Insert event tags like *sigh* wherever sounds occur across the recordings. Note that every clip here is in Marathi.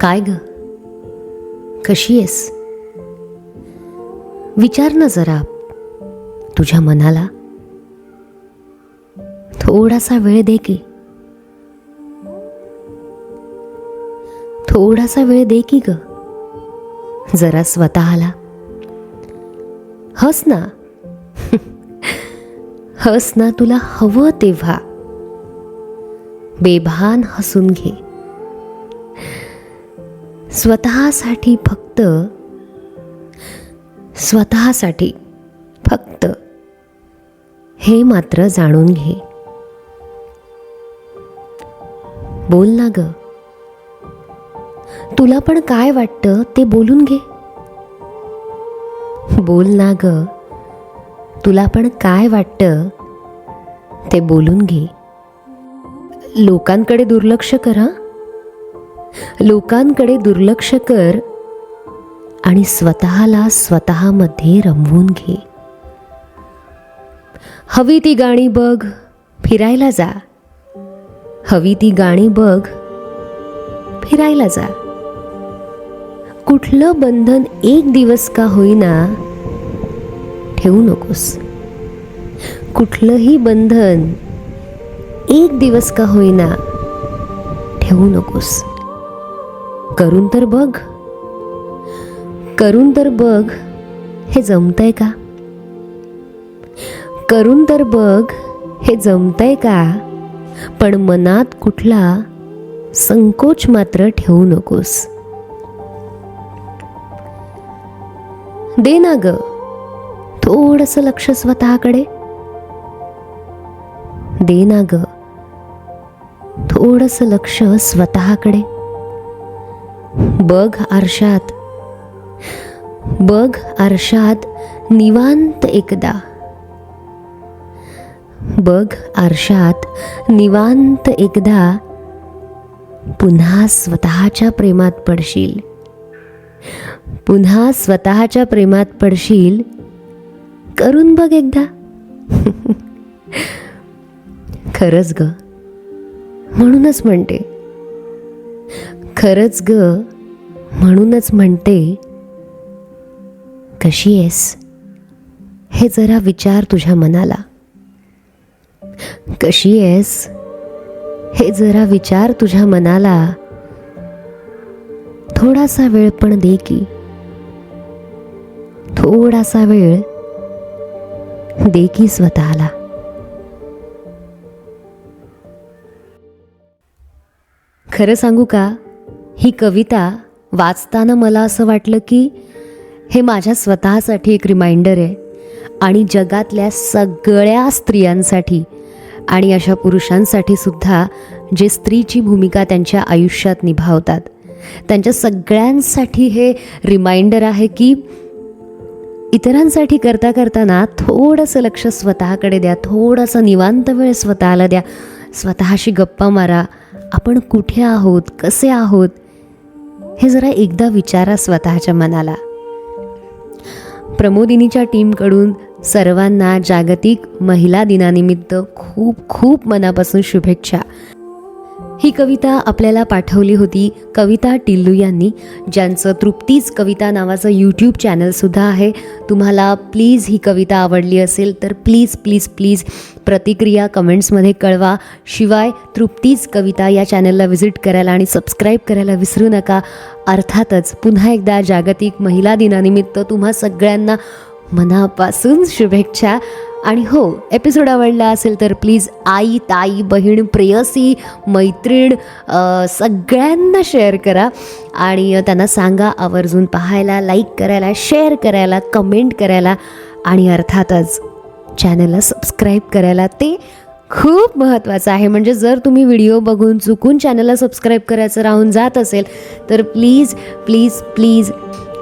काय ग? कशी आहेस? विचार ना जरा तुझ्या मनाला. थोडासा वेळ दे की. थोडासा वेळ दे की ग. जरा स्वतःला. हस ना. *laughs* हस ना तुला हवं तेव्हा. बेभान हसून घे. स्वतःसाठी फक्त स्वतःसाठी फक्त हे मात्र जाणून घे. बोल ना ग. तुला पण काय वाटतं ते बोलून घे. बोल ना ग. तुला पण काय वाटतं ते बोलून घे. लोकांकडे दुर्लक्ष करा लोकांकडे दुर्लक्ष कर आणि स्वतःला स्वतःमध्ये रमवून घे. हवी ती गाणी बघ फिरायला जा. हवी ती गाणी बघ फिरायला जा. कुठलं बंधन एक दिवस का होईना ठेवू नकोस. कुठलंही बंधन एक दिवस का होईना ठेवू नकोस. करून तर बघ. करून तर बघ. हे जमतंय का? करून तर बघ. हे जमतंय का? पण मनात कुठला संकोच मात्र ठेवू नकोस. दे ना ग. थोडस लक्ष स्वतःकडे. दे ना ग. थोडस लक्ष स्वतःकडे. बघ आरशात. बघ आरशात निवांत एकदा. बघ आरशात निवांत एकदा पुन्हा स्वतःच्या प्रेमात पडशील. पुन्हा स्वतःच्या प्रेमात पडशील. करून बघ एकदा. खरंच ग. म्हणूनच म्हणते. खरंच ग? म्हणूनच म्हणते कशी आहेस? हे जरा विचार तुझ्या मनाला. कशी आहेस? हे जरा विचार तुझ्या मनाला. थोडासा वेळ पण दे की. थोडासा वेळ दे की स्वतःला. खरं सांगू का? ही कविता वाचताना मला असं वाटलं की हे माझ्या स्वतःसाठी एक रिमाइंडर आहे आणि जगातल्या सगळ्या स्त्रियांसाठी आणि अशा पुरुषांसाठी सुद्धा जे स्त्रीची भूमिका त्यांच्या आयुष्यात निभावतात. त्यांच्या सगळ्यांसाठी हे रिमाइंडर आहे की इतरांसाठी करता करताना थोडंसं लक्ष स्वतःकडे द्या थोडंसं निवांत वेळ स्वतःला द्या. स्वतःशी गप्पा मारा. आपण कुठे आहोत? कसे आहोत? हे जरा एकदा विचारा स्वतःच्या मनाला. प्रमोदिनीच्या टीमकडून सर्वांना जागतिक महिला दिनानिमित्त खूप खूप मनापासून शुभेच्छा. ही कविता आपल्याला पाठवली होती कविता टिल्लू यांनी ज्यांचं तृप्तीच कविता नावाचं यूट्यूब चॅनलसुद्धा आहे. तुम्हाला प्लीज ही कविता आवडली असेल तर प्लीज प्लीज प्लीज प्रतिक्रिया कमेंट्समध्ये कळवा. शिवाय तृप्तीच कविता या चॅनलला व्हिजिट करायला आणि सबस्क्राईब करायला विसरू नका. अर्थातच पुन्हा एकदा जागतिक महिला दिनानिमित्त तुम्हा सगळ्यांना मनापासून शुभेच्छा. आणि हो एपिसोड आवडला असेल तर प्लीज आई ताई बहीण प्रेयसी मैत्रीण सगळ्यांना शेअर करा. आणि त्यांना सांगा आवर्जून पाहायला लाईक करायला शेअर करायला कमेंट करायला. आणि अर्थातच चॅनलला सबस्क्राईब करायला ते खूप महत्त्वाचं आहे. म्हणजे जर तुम्ही व्हिडिओ बघून चुकून चॅनलला सबस्क्राईब करायचं राहून जात असेल तर प्लीज प्लीज प्लीज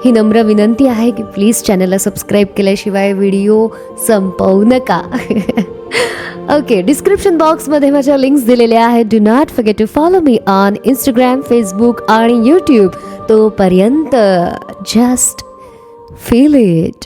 ही नम्र विनंती आहे की प्लीज चॅनलला सबस्क्राईब केल्याशिवाय व्हिडिओ संपवू नका. ओके डिस्क्रिप्शन बॉक्समध्ये माझ्या लिंक्स दिलेल्या आहेत. Do not forget to follow me on Instagram Facebook आणि यूट्यूब तोपर्यंत जस्ट फील इट